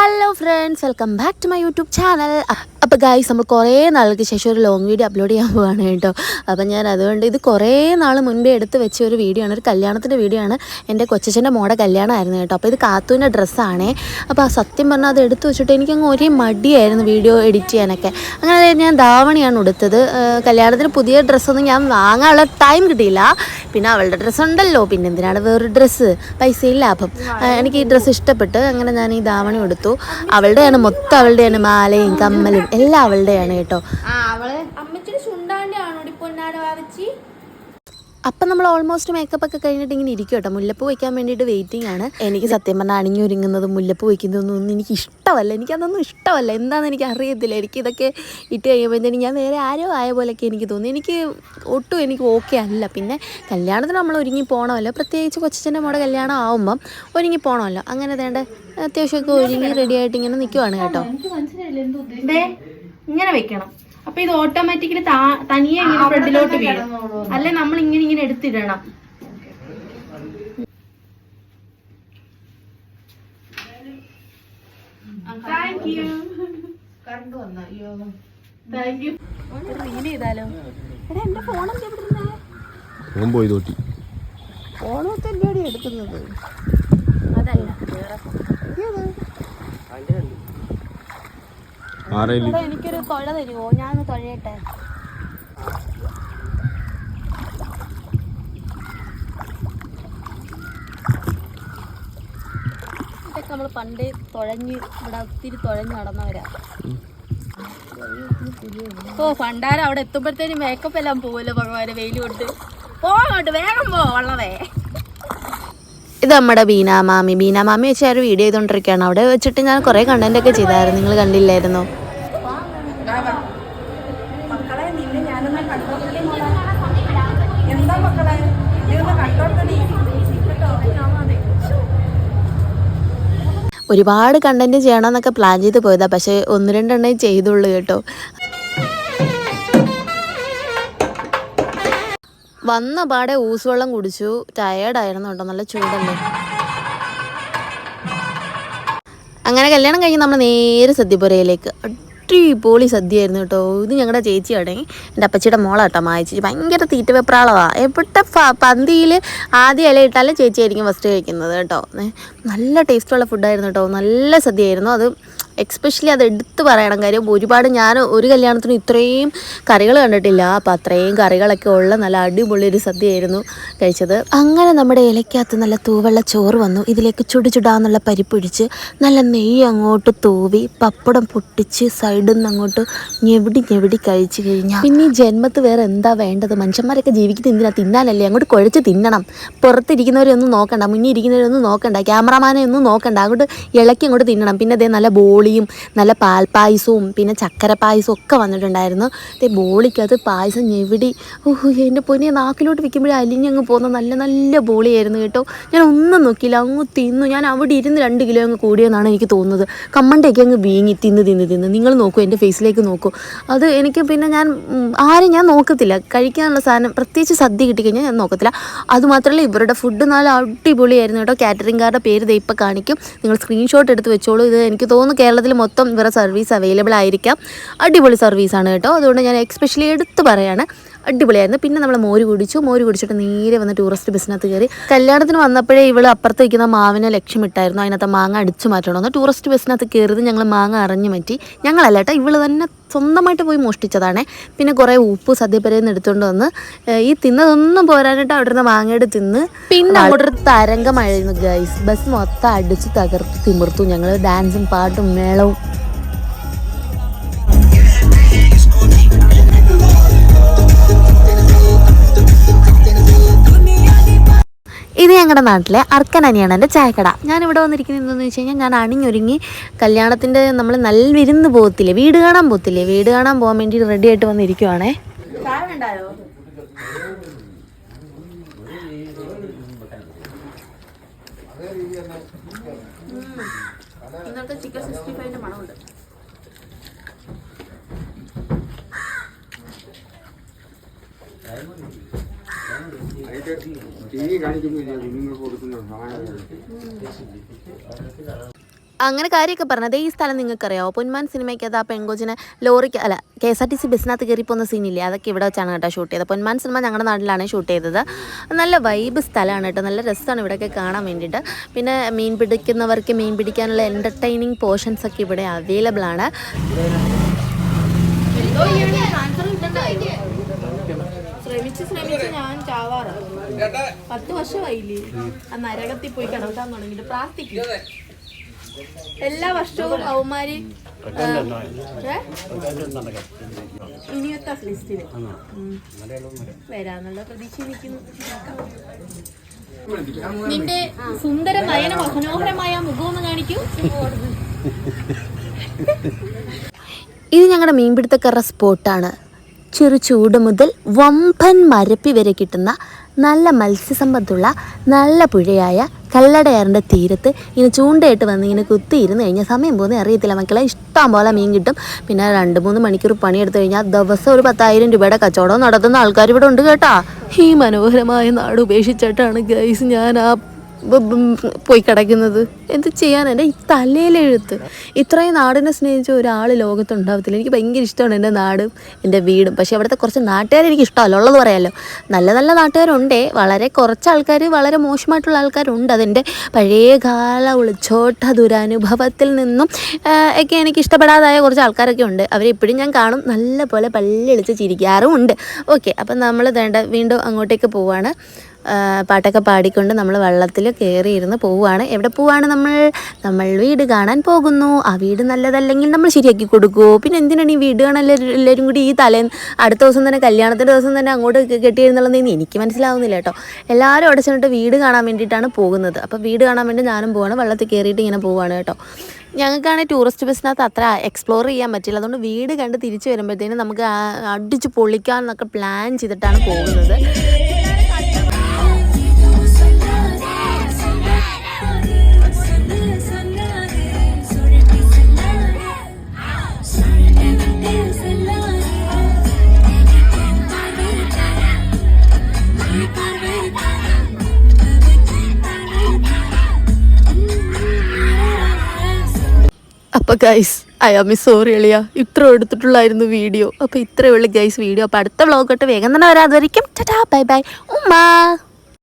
Hello friends welcome back to my YouTube channel അപ്പോൾ guys നമ്മൾ കുറേ നാൾക്ക് ശേഷം ഒരു ലോങ് വീഡിയോ അപ്ലോഡ് ചെയ്യാൻ പോവാണ് കേട്ടോ. അപ്പം ഞാൻ അതുകൊണ്ട് ഇത് കുറേ നാൾ മുൻപേ എടുത്ത് വെച്ച ഒരു വീഡിയോ ആണ് ഒരു കല്യാണത്തിന്റെ വീഡിയോ ആണ്. എന്റെ കൊച്ചച്ഛന്റെ മോടെ കല്യാണമായിരുന്നു കേട്ടോ. അപ്പോൾ ഇത് കാത്തൂന്റെ ഡ്രസ്സാണേ അപ്പോൾ സത്യം പറഞ്ഞാൽ അത് എടുത്ത് വെച്ചിട്ട് എനിക്കങ്ങ് ഒരേ മടിയായിരുന്നു വീഡിയോ എഡിറ്റ് ചെയ്യാനൊക്കെ. അങ്ങനെ ഞാൻ ധാവണിയാണ് ഉടുത്തത്. കല്യാണത്തിന് പുതിയ ഡ്രസ്സൊന്നും ഞാൻ വാങ്ങാനുള്ള ടൈം കിട്ടിയില്ല. പിന്നെ അവളുടെ ഡ്രസ്സ് ഉണ്ടല്ലോ. പിന്നെ എന്തിനാണ് വേറൊരു ഡ്രസ്സ് പൈസയില്ല അപ്പം എനിക്ക് ഈ ഡ്രസ്സ് ഇഷ്ടപ്പെട്ട് അങ്ങനെ ഞാൻ ഈ ധാവണി എടുത്തു അവളുടെയാണ് മൊത്തം അവളുടെയാണ് മാലയും കമ്മലും എല്ലാം അവളുടെയാണ് കേട്ടോ. അപ്പം നമ്മൾ ഓൾമോസ്റ്റ് മേക്കപ്പ് ഒക്കെ കഴിഞ്ഞിട്ട് ഇങ്ങനെ ഇരിക്കും കേട്ടോ. മുല്ലപ്പൂ വയ്ക്കാൻ വേണ്ടിയിട്ട് വെയിറ്റിംഗ് ആണ്. എനിക്ക് സത്യം പറഞ്ഞാൽ അണിഞ്ഞൊരുങ്ങുന്നതും മുല്ലപ്പൂ വയ്ക്കുന്നതൊന്നും ഒന്നും എനിക്ക് ഇഷ്ടമല്ല. എനിക്കതൊന്നും ഇഷ്ടമല്ല. എന്താണെന്ന് എനിക്ക് അറിയത്തില്ല. എനിക്ക് ഇതൊക്കെ ഇട്ട് കഴിയുമ്പോഴത്തേനും ഞാൻ വേറെ ആരോ ആയ പോലെയൊക്കെ എനിക്ക് തോന്നി. എനിക്ക് ഒട്ടും എനിക്ക് ഓക്കെ അല്ല. പിന്നെ കല്യാണത്തിന് നമ്മൾ ഒരുങ്ങി പോകണമല്ലോ പ്രത്യേകിച്ച് കൊച്ചച്ഛന്റെ മോടെ കല്യാണം ആവുമ്പം ഒരുങ്ങി പോകണമല്ലോ അങ്ങനെ വേണ്ട അത്യാവശ്യമൊക്കെ ഒരുങ്ങി റെഡി ആയിട്ട് ഇങ്ങനെ നിൽക്കുവാണ് കേട്ടോ. ഇങ്ങനെ വെക്കണം. അപ്പൊ ഇത് ഓട്ടോമാറ്റിക്കലി തനിയെ ഇങ്ങനെ ഫ്രണ്ടിലോട്ട് വീഴും. അല്ലെ നമ്മൾ ഇങ്ങനെ ഇങ്ങനെ എടുത്തിടണം thank you thank you reel ചെയ്താലോ? എടാ എന്റെ ഓൻ പോയി തോട്ടി. ഫോണൊത്തല്ലേടി എടുക്കുന്നത് അതല്ല വേറെ ആരേലും എനിക്കൊരു തൊഴ തരുമോ ഞാനൊന്ന് തൊഴയട്ടെ. ഇതൊക്കെ നമ്മൾ പണ്ടേ തുഴഞ്ഞ് ഇവിടെ ഒത്തിരി തുഴഞ്ഞ് നടന്നവരാ. ഓ പണ്ടാരം അവിടെ എത്തുമ്പോഴത്തേനും മേക്കപ്പ് എല്ലാം പോവല്ലോ ഭഗവാന് വെയിൽ കൊണ്ട്. പോങ്ങോട്ട് വേഗം പോ വള്ളവേ. ഇത് നമ്മുടെ ബീന മാമി. ബീന മാമി വെച്ച് ഒരു വീഡിയോ ചെയ്തുകൊണ്ടിരിക്കുകയാണ് അവിടെ വെച്ചിട്ട് ഞാൻ കുറേ കണ്ടന്റ് ഒക്കെ ചെയ്തായിരുന്നു. നിങ്ങൾ കണ്ടില്ലായിരുന്നോ? ഒരുപാട് കണ്ടന്റ് ചെയ്യണമെന്നൊക്കെ പ്ലാൻ ചെയ്ത് പോയതാ. പക്ഷേ ഒന്ന് രണ്ടെണ്ണേ ചെയ്തുള്ളൂ കേട്ടോ. വന്ന പാടെ ഊസുവെള്ളം കുടിച്ചു. ടയേർഡായിരുന്നു കേട്ടോ. നല്ല ചൂടല്ലേ? അങ്ങനെ കല്യാണം കഴിഞ്ഞ് നമ്മൾ നേരെ സദ്യപുരയിലേക്ക്. അടിപൊളി സദ്യയായിരുന്നു കേട്ടോ. ഇത് ഞങ്ങളുടെ ചേച്ചിയാണ്. എന്റെ അപ്പച്ചിയുടെ മോളാട്ടോ മായ ചേച്ചി ഭയങ്കര തീറ്റ വെപ്രാളമാണ് എവിടെ പന്തിയിൽ ആദ്യം ഇല ഇട്ടാലും ചേച്ചിയായിരിക്കും ഫസ്റ്റ് കഴിക്കുന്നത് കേട്ടോ. നല്ല ടേസ്റ്റുള്ള ഫുഡായിരുന്നു കേട്ടോ. നല്ല സദ്യയായിരുന്നു. അത് എക്സ്പെഷ്യലി അത് എടുത്ത് പറയണം. കാര്യം ഒരുപാട് ഞാൻ ഒരു കല്യാണത്തിനും ഇത്രയും കറികൾ കണ്ടിട്ടില്ല. അപ്പോൾ അത്രയും കറികളൊക്കെ ഉള്ള നല്ല അടിപൊളി ഒരു സദ്യയായിരുന്നു കഴിച്ചത്. അങ്ങനെ നമ്മുടെ ഇലയ്ക്കകത്ത് നല്ല തൂവെള്ള ചോറ് വന്നു. ഇതിലേക്ക് ചുടു ചുടാന്നുള്ള പരിപ്പൊഴിച്ച് നല്ല നെയ്യ് അങ്ങോട്ട് തൂവി പപ്പടം പൊട്ടിച്ച് സൈഡിൽ നിന്ന് അങ്ങോട്ട് ഞെവിടി ഞെവിടി കഴിച്ചു കഴിഞ്ഞാൽ പിന്നെ ഈ ജന്മത്ത് വേറെ എന്താ വേണ്ടത്? മനുഷ്യന്മാരൊക്കെ ജീവിക്കുന്നത് എന്തിനാ? തിന്നാനല്ലേ? അങ്ങോട്ട് കുഴച്ച് തിന്നണം. പുറത്തിരിക്കുന്നവരെ ഒന്നും നോക്കണ്ട. മുന്നിൽ ഇരിക്കുന്നവരെ ഒന്നും നോക്കണ്ട. ക്യാമറമാനെ ഒന്നും നോക്കണ്ട. അങ്ങോട്ട് ഇളക്കി അങ്ങോട്ട് തിന്നണം. പിന്നെ അതേ നല്ല ബോളിയും നല്ല പാൽപ്പായസവും പിന്നെ ചക്കര പായസവും ഒക്കെ വന്നിട്ടുണ്ടായിരുന്നു. ദേ ബോളിക്കകത്ത് പായസം ഞെവിടി. ഓഹ് എന്റെ പൊന്നെ നാക്കിലോട്ട് വെക്കുമ്പോഴേ അലിഞ്ഞങ്ങ് പോകുന്ന നല്ല നല്ല ബോളിയായിരുന്നു കേട്ടോ. ഞാൻ ഒന്നും നോക്കിയില്ല അങ്ങ് തിന്നു. ഞാൻ അവിടെ ഇരുന്ന് രണ്ട് കിലോ അങ്ങ് കൂടിയെന്നാണ് എനിക്ക് തോന്നുന്നത്. കമ്മണ്ടൊക്കെ അങ്ങ് വീങ്ങി തിന്ന് തിന്ന് തിന്ന്. നിങ്ങൾ നോക്കൂ എന്റെ ഫേസിലേക്ക് നോക്കൂ. അത് എനിക്ക് പിന്നെ ഞാൻ ആരും ഞാൻ നോക്കത്തില്ല. കഴിക്കാനുള്ള സാധനം പ്രത്യേകിച്ച് സദ്യ കിട്ടിക്കഴിഞ്ഞാൽ ഞാൻ നോക്കത്തില്ല. അതുമാത്രമല്ല ഇവരുടെ ഫുഡ് നല്ല അടിപൊളിയായിരുന്നു കേട്ടോ. കാറ്ററിംഗുകാരുടെ പേര് ദേ ഇപ്പം കാണിക്കും. നിങ്ങൾ സ്ക്രീൻഷോട്ട് എടുത്ത് വെച്ചോളൂ. ഇത് എനിക്ക് തോന്നുന്നു കേരളത്തിൽ മൊത്തം ഇവരുടെ സർവീസ് അവൈലബിൾ ആയിരിക്കാം. അടിപൊളി സർവീസാണ് കേട്ടോ. അതുകൊണ്ട് ഞാൻ എക്സ്പെഷ്യലി എടുത്ത് പറയാണ്. അടിപൊളിയായിരുന്നു. പിന്നെ നമ്മൾ മോര് കുടിച്ചു. മോര് കുടിച്ചിട്ട് നേരെ വന്ന് ടൂറിസ്റ്റ് ബസ്സിനകത്ത് കയറി കല്യാണത്തിന് വന്നപ്പോഴേ ഇവൾ അപ്പുറത്ത് വയ്ക്കുന്ന മാവിനെ ലക്ഷ്യമിട്ടായിരുന്നു. അതിനകത്ത് മാങ്ങ അടിച്ചു മാറ്റണമെന്ന്. ടൂറിസ്റ്റ് ബസ്സിനകത്ത് കയറിയത് ഞങ്ങൾ മാങ്ങ അറിഞ്ഞു പറ്റി ഞങ്ങളല്ല കേട്ടോ ഇവൾ തന്നെ സ്വന്തമായിട്ട് പോയി മോഷ്ടിച്ചതാണേ. പിന്നെ കുറേ ഉപ്പ് സദ്യപ്പരയിൽ നിന്ന് എടുത്തുകൊണ്ട് വന്ന് ഈ തിന്നതൊന്നും പോരാനായിട്ട് അവിടെ നിന്ന് മാങ്ങയുടെ തിന്ന് പിന്നെ അങ്ങോട്ടൊരു തരംഗമായിരുന്നു ഗൈസ് ബസ് മൊത്തം അടിച്ച് തകർത്ത് തിമിർത്തു ഞങ്ങൾ ഡാൻസും പാട്ടും മേളവും. ഇത് ഞങ്ങളുടെ നാട്ടിലെ അർക്കൻ എന്റെ ചായക്കട. ഞാനിവിടെ വന്നിരിക്കുന്നത് എന്താണെന്ന് വെച്ച് കഴിഞ്ഞാൽ ഞാൻ അണിഞ്ഞൊരുങ്ങി കല്യാണത്തിന്റെ നമ്മൾ നല്ല വിരുന്ന് പോകത്തില്ലേ വീട് കാണാൻ പോകത്തില്ലേ വീട് കാണാൻ പോകാൻ വേണ്ടി റെഡി ആയിട്ട് വന്നിരിക്കുവാണേ. ഇന്നത്തെ ചിക്കൻ സിക്സ്റ്റി ഫൈവിന്റെ മണമുണ്ട്. അങ്ങനെ കാര്യമൊക്കെ പറഞ്ഞത് ഈ സ്ഥലം നിങ്ങൾക്കറിയാമോ പൊന്മാൻ സിനിമയ്ക്ക് അത് ആ പെൺകൊച്ചിനെ ലോറിക്ക് അല്ല K S R T C ബസ്സിനകത്ത് കയറി പോകുന്ന സീനില്ലേ? അതൊക്കെ ഇവിടെ വെച്ചാണ് കേട്ടോ ഷൂട്ട് ചെയ്തത്. പൊന്മാൻ സിനിമ ഞങ്ങളുടെ നാട്ടിലാണ് ഷൂട്ട് ചെയ്തത്. നല്ല വൈബ് സ്ഥലമാണ് കേട്ടോ. നല്ല രസമാണ് ഇവിടെയൊക്കെ കാണാൻ വേണ്ടിയിട്ട്. പിന്നെ മീൻ പിടിക്കുന്നവർക്ക് മീൻ പിടിക്കാനുള്ള എന്റർടൈനിങ് പോർഷൻസ് ഒക്കെ ഇവിടെ അവൈലബിൾ ആണ്. ശ്രമിച്ച് ശ്രമിച്ച് ഞാൻ ചാവാറാണ് പത്ത് വർഷമായില്ലേ? ആ നരകത്തിൽ പോയി കിടക്കാൻ തുടങ്ങിയിട്ട് പ്രാർത്ഥിക്കും. എല്ലാ വർഷവും അവന്മാര്? ഇനിയത്തെ ലിസ്റ്റിൽ. വരാന്നുള്ള പ്രതീക്ഷ നിൽക്കുന്നു നിന്റെ സുന്ദര നയന മനോഹരമായ മുഖം ഒന്ന് കാണിക്കൂ. ഇത് ഞങ്ങളുടെ മീൻപിടുത്തക്കാരുടെ സ്പോട്ടാണ്. ചെറു ചൂട് മുതൽ വമ്പൻ മരപ്പി വരെ കിട്ടുന്ന നല്ല മത്സ്യസമ്പത്തുള്ള നല്ല പുഴയായ കല്ലടയാറിന്റെ തീരത്ത് ഇങ്ങനെ ചൂണ്ടയിട്ട് വന്ന് ഇങ്ങനെ കുത്തിയിരുന്ന് കഴിഞ്ഞാൽ സമയം പോകുന്നത് അറിയത്തില്ല. മക്കളെ ഇഷ്ടം പോലെ മീൻ കിട്ടും. പിന്നെ രണ്ട് മൂന്ന് മണിക്കൂർ പണിയെടുത്ത് കഴിഞ്ഞാൽ ദിവസം ഒരു പത്തായിരം രൂപയുടെ കച്ചവടം നടത്തുന്ന ആൾക്കാർ ഇവിടെ ഉണ്ട് കേട്ടാ. ഈ മനോഹരമായ നാട് ഉപേക്ഷിച്ചിട്ടാണ് ഗൈസ് ഞാൻ ആ പോയി കിടക്കുന്നത്? എന്ത് ചെയ്യാൻ എന്റെ ഈ തലയിലെഴുത്ത് ഇത്രയും നാടിനെ സ്നേഹിച്ച ഒരാൾ ലോകത്തുണ്ടാവത്തില്ല. എനിക്ക് ഭയങ്കര ഇഷ്ടമാണ് എന്റെ നാടും എന്റെ വീടും. പക്ഷേ അവിടുത്തെ കുറച്ച് നാട്ടുകാർ എനിക്ക് ഇഷ്ടമല്ല. ഉള്ളത് പറയാമല്ലോ നല്ല നല്ല നാട്ടുകാരുണ്ടേ. വളരെ കുറച്ച് ആൾക്കാർ വളരെ മോശമായിട്ടുള്ള ആൾക്കാരുണ്ട്. അതെന്റെ പഴയകാല ഒളിച്ചോട്ട ദുരനുഭവത്തിൽ നിന്നും ഒക്കെ എനിക്ക് ഇഷ്ടപ്പെടാതായ കുറച്ച് ആൾക്കാരൊക്കെ ഉണ്ട്. അവരെപ്പോഴും ഞാൻ കാണും. നല്ല പോലെ പള്ളിളിച്ച് ചിരിക്കാറും ഉണ്ട് ഓക്കെ അപ്പം നമ്മൾ വേണ്ട വീണ്ടും അങ്ങോട്ടേക്ക് പോവാണ്. പാട്ടൊക്കെ പാടിക്കൊണ്ട് നമ്മൾ വെള്ളത്തിൽ കയറിയിരുന്ന് പോവുകയാണ്. എവിടെ പോവാണ് നമ്മൾ? നമ്മൾ വീട് കാണാൻ പോകുന്നു. ആ വീട് നല്ലതല്ലെങ്കിൽ നമ്മൾ ശരിയാക്കി കൊടുക്കുമോ പിന്നെ എന്തിനാണ് ഈ വീട് കാണാൻ എല്ലാവരും കൂടി ഈ തലേ അടുത്ത ദിവസം തന്നെ കല്യാണത്തിന്റെ ദിവസം തന്നെ അങ്ങോട്ട് കെട്ടിയിരുന്നുള്ളതെന്ന് എനിക്ക് മനസ്സിലാവുന്നില്ല കേട്ടോ. എല്ലാവരും അവിടെ ചെന്നിട്ട് വീട് കാണാൻ വേണ്ടിയിട്ടാണ് പോകുന്നത്. അപ്പോൾ വീട് കാണാൻ വേണ്ടി ഞാനും പോവാണ്. വള്ളത്തിൽ കയറിയിട്ട് ഇങ്ങനെ പോവാണ് കേട്ടോ. ഞങ്ങൾക്കാണെങ്കിൽ ടൂറിസ്റ്റ് ബസ്സിനകത്ത് അത്ര എക്സ്പ്ലോർ ചെയ്യാൻ പറ്റില്ല. അതുകൊണ്ട് വീട് കണ്ട് തിരിച്ചു വരുമ്പോഴത്തേനും നമുക്ക് അടിച്ച് പൊളിക്കാൻ എന്നൊക്കെ പ്ലാൻ ചെയ്തിട്ടാണ് പോകുന്നത്. അപ്പോൾ ഗൈസ് ഐ ആം സോറി എളിയ ഇത്ര എടുത്തിട്ടുള്ളായിരുന്നു വീഡിയോ അപ്പോൾ ഇത്രയേ ഉള്ളൂ ഗൈസ് വീഡിയോ അപ്പോൾ അടുത്ത വ്ളോഗ് തൊട്ട് വേഗം തന്നെ വരാതെ ടാ ബൈ ബൈ ഉമ്മ.